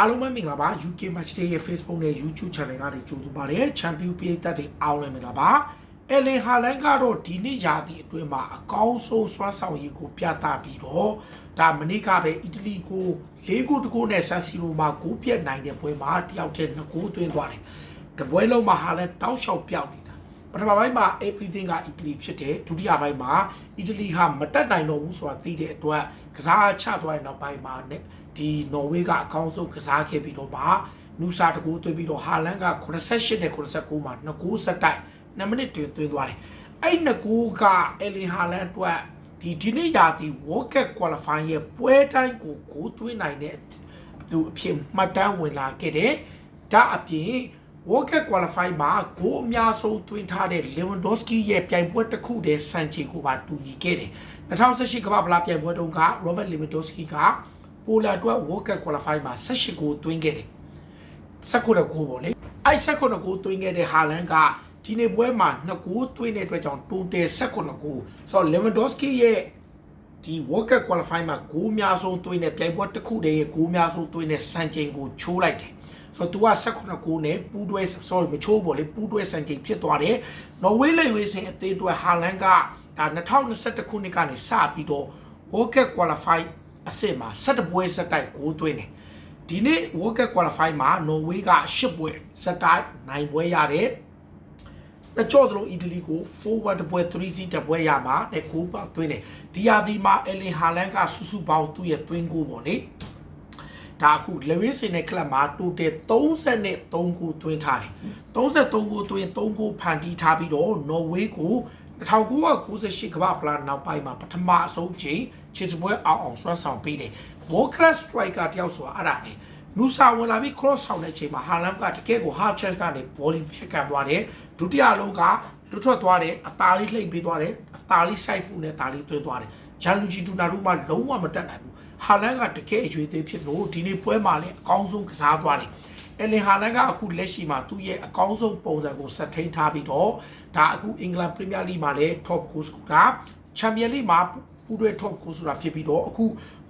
အားလုံးပဲမင်္ဂလာပါ UK Match Day ရဲ့ Facebook နဲ့ YouTube Channel ကနေကြိုဆိုပါရစေ။ Champion ပြည်သက်တွေအားလုံးမင်္ဂလာပါ။ Ellen Haaland ကတော့ဒီနေ့ရာသီအတွင်းမှာအကောင်းဆုံးစွမ်းဆောင်ရည်ကိုပြသပြီးတော့ဒါမနေ့ကပဲအီတလီကို၄ဂိုးတဂိုးနဲ့ San Siro မှာဂိုးပြတ်နိုင်တဲ့ပွဲမှာတယောက်တည်း2ဂိုးသွင်းသွားတယ်။တပွဲလုံးမှာ Haaland တောက်လျှောက်ပြောက်နေတာ။ပ ထမပိုင်းမှာ everything ကအီတလီဖြစ်တယ်ဒုတိယပိုင်းမှာအီတလီဟာမတက်နိုင်တော့ဘူးဆိုတာသိတဲ့အတွက်ကစားချသွားတဲ့နောက်ပိုင်းမှာねဒီနော်ဝေးကအကောင်းဆုံးကစားခဲ့ပြီးတော့မှနူဆာတကူသွင်းပြီးတော့ဟာလန်က88နဲ့89မှာ2ဂိုးဆက်တိုက်2မိနစ်တွင်သွင်းသွားတယ်အဲ့2ဂိုးကအလီဟာလန်အတွက်ဒီဒီနေ့ရာသီ World Cup Qualify ရဲ့ပွဲတိုင်းကိုဂိုးသွင်းနိုင်တဲ့သူအဖြစ်မှတ်တမ်းဝင်လာခဲ့တယ်ဒါအပြင် World Cup Qualify မှာဂိုးအများဆုံးသွင်းထားတဲ့ Lewandowski ရဲ့ပြိုင်ပွဲတစ်ခုတည်းစံချိန်ကိုပါတူညီခဲ့တယ်2018ကမ္ဘာဖလားပြိုင်ပွဲတုန်းက Robert Lewandowski ကပိုလာအတွက် World Cup Qualify မှာ18ဂိုးသွင်းခဲ့တယ်19ဂိုးပေါ့လေအဲ့19ဂိုးသွင်းခဲ့တဲ့ဟာလန်ကဒီနေ့ပွဲမှာ2ဂိုးသွင်းတဲ့အတွက်ကြောင့် total 19ဂိုးဆိုတော့ Lewandowski ရဲ့ဒီ World Cup Qualify မှာဂိုးများဆုံးသွင်းတဲ့ပြိုင်ပွဲတစ်ခုတည်းရဲ့ဂိုးများဆုံးသွင်းတဲ့စံချိန်ကိုချိုးလိုက်တယ် ဆိုတော့ तू က18ဂိုးနဲ့ပူးတွဲ sorry မချိုးပေါ့လေပူးတွဲစံချိန်ဖြစ်သွားတယ်နော်ဝေးလက်ရွေးစင်အသေးအတွက်ဟာလန်ကဒါ2021ခုနှစ်ကနေစပြီးတော့ World Cup Qualify အဆင့်မှာ17ပွဲစက်တိုက်ဂိုးသွင်းတယ်ဒီနေ့ World Cup Qualify မှာနော်ဝေးက10ပွဲစက်တိုက်နိုင်ပွဲရတယ်တချို့တို့အီတလီကို4-1တပွဲ3-0တပွဲရမှာတဲ့ဂိုးပါသွင်းတယ်ဒီယာဒီမှာအလင်ဟာလန်ကဆူဆူပေါင်းသူ့ရဲ့သွင်းဂိုးပေါ့လေ ဒါအခုလဝင်းစင်တဲ့ကလပ်မှာတိုတယ်30နဲ့3ဂိုးသွင်းထားတယ်33ဂိုးသွင်း3ဂိုးဖန်တီးထားပြီးတော့နော်ဝေးကို1998ကမ္ဘာဖလားနောက်ပိုင်းမှာပထမအဆုံးချိန်ခြေစပွဲအောင်အောင်ဆွမ်းဆောင်ပေးတယ် world class striker တယောက်ဆိုတာအဲ့ဒါပဲနူဆာဝင်လာပြီး cross ဆောင်တဲ့အချိန်မှာဟာလမ်ကတကယ်ကို half chance ကနေ volley ဖြတ်ကန်သွားတယ်ဒုတိယလုံးကလွတ်ထွက်သွားတယ်အသားလေးလှိမ့်ပေးသွားတယ်အသားလေး side foot နဲ့သားလေးသွင်းသွားတယ် ဂျန်လူဂျီဒူနာရူမှလုံးဝမတက်နိုင်ဘူးဟာလန်ကတကယ်အရွေသေးဖြစ်လို့ဒီနေ့ပွဲမှာလည်းအကောင်းဆုံးကစားသွားတယ်အလင်ဟာလန်ကအခုလက်ရှိမှာသူ့ရဲ့အကောင်းဆုံးပုံစံကိုဆက်ထိန်ထားပြီးတော့ဒါအခုအင်္ဂလန်ပရီးမီးယားလိမှာလည်း top goal scorer ချန်ပီယံလိမှာပူးတွဲ top goal scorer ဖြစ်ပြီးတော့အခု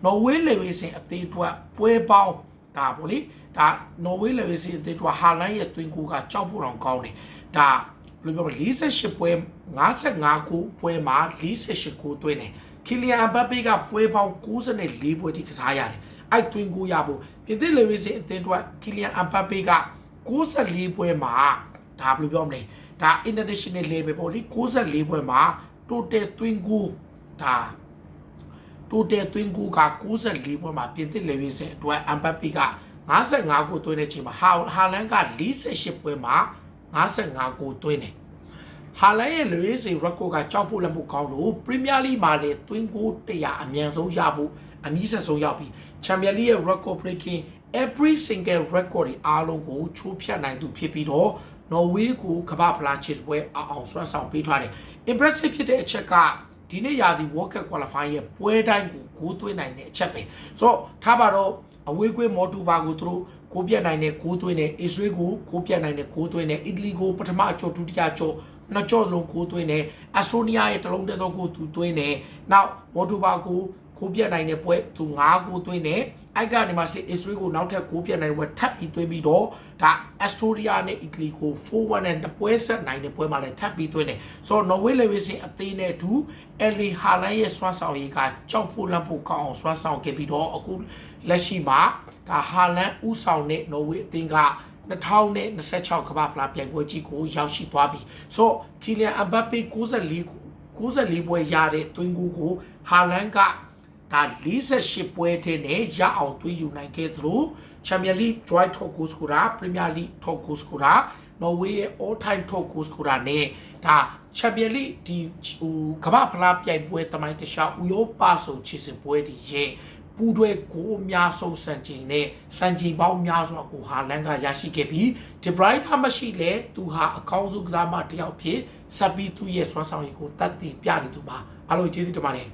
နော်ဝေးလေဝေးစင်အသေးအတွက်ပွဲပေါင်းဒါပေါ့လေဒါနော်ဝေးလေဝေးစင်အသေးအတွက်ဟာလန်ရဲ့တွင်ကိုကကြောက်ဖို့တောင်ကောင်းတယ်ဒါဘယ် လိုပြောမလဲ48ပွဲ55ကိုပွဲမှာ48ကိုတွင်းတယ်ကီလီယန်အဘပေကပွဲပေါင်း94ပွဲထိကစားရတယ်အဲ့တွင်ကိုရဖို့ပြင်သစ်လေဝေးစင်အသင်းအတွက်ကီလီယန်အဘပေက94ပွဲမှာဒါဘယ်လိုပြောမလဲဒါ international level ပေါ့လေ94ပွဲမှာ total တွင်ကိုဒါ total တွင်ကိုက94ပွဲမှာပြင်သစ်လေဝေးစင်အတွက်အမ်ဘပေက55ကိုတွင်းတဲ့ချိန်မှာဟာဟာလန်က48ပွဲမှာ 55ကိုတွင်းတယ်ဟာလန်ရဲ့လူရေးစီရက်ကိုကကြောက်ဖို့လက်မှုကောင်းလို့ပရီးမီးယားလိမှာလေတွင်းကို100အမြန်ဆုံးရဖို့အနည်းဆက်ဆုံးရောက်ပြီးချန်ပီယံလိရဲ့ record breaking every single record တွေအားလုံးကိုချိုးဖျက်နိုင်သူဖြစ်ပြီးတော့နော်ဝေးကိုကမ္ဘာဖလားချစ်ပွဲအောင်ဆွမ်းဆောင်ပေးထားတယ် impressive ဖြစ်တဲ့အချက်ကဒီနေ့ရာသီ World Cup Qualify ရဲ့ပွဲတိုင်းကိုဂိုးသွင်းနိုင်တဲ့အချက်ပဲဆိုတော့ထားပါတော့အဝေးကွေးမော်တူဘာကိုသူတို့ ကိုပြတ်နိုင်တဲ့ဂိုးသွင်းတယ်အစ္စရေးကိုကိုပြတ်နိုင်တဲ့ဂိုးသွင်းတယ်အီတလီကိုပထမအကျော်ဒုတိယအကျော်နှစ်ကျော်လုံးကိုသွင်းတယ်အက်စတိုနီးယားရဲ့တလုံးတည်းသောကိုသူသွင်းတယ်နောက်မော်တူဘာကို ကိုပြတ်နိုင်တဲ့ပွဲသူ9ကိုသွင်းတယ်အိုက်ကနေမှစစ်အစ္စရေးကိုနောက်ထပ်ကိုပြတ်နိုင်တဲ့ပွဲထပ်ပြီးသွင်းပြီးတော့ဒါအက်စတိုရီးယားနဲ့အီတလီကို4-1နဲ့တပွဲဆက်နိုင်တဲ့ပွဲမှာလည်းထပ်ပြီးသွင်းတယ်ဆိုတော့နော်ဝေးလေဝေးစင်အသေးနဲ့အတူအလီဟာလန်ရဲ့စွမ်းဆောင်ရည်ကကြောက်ဖို့လန့်ဖို့ကောင်းအောင်စွမ်းဆောင်ခဲ့ပြီးတော့အခုလက်ရှိမှာဒါဟာလန်ဥဆောင်တဲ့နော်ဝေးအသင်းက2026ကမ္ဘာဖလားပြိုင်ပွဲကြီးကိုရောက်ရှိသွားပြီဆိုတော့ကီလီယန်အမ်ဘပ်ပေ94ကို94ပွဲရတဲ့တွင်းကိုကိုဟာလန်က ဒါ48ပွဲထဲနဲ့ရအောင်သွင်းယူနိုင်ခဲ့သလိုချန်ပီယံလိ Joy Top Goal Scorer Premier League Top Goal Scorer Norway ရဲ့ All Time Top Goal Scorer နဲ့ဒါချန်ပီယံလိဒီဟိုကမ္ဘာဖလားပြိုင်ပွဲတမိုင်းတခြားဥရောပဆုံချစ်စပွဲဒီရဲ့ပူးတွဲကိုအများဆုံးစံချိန်နဲ့စံချိန်ပေါင်းများစွာကိုဟာလန်ကရရှိခဲ့ပြီးဒီဘရိုင်းဟာမရှိလဲသူဟာအကောင်းဆုံးကစားမတစ်ယောက်ဖြစ်ဆက်ပြီးသူ့ရဲ့စွမ်းဆောင်ရည်ကိုတတ်သိပြနေသူပါအားလုံးကျေးဇူးတင်ပါတယ်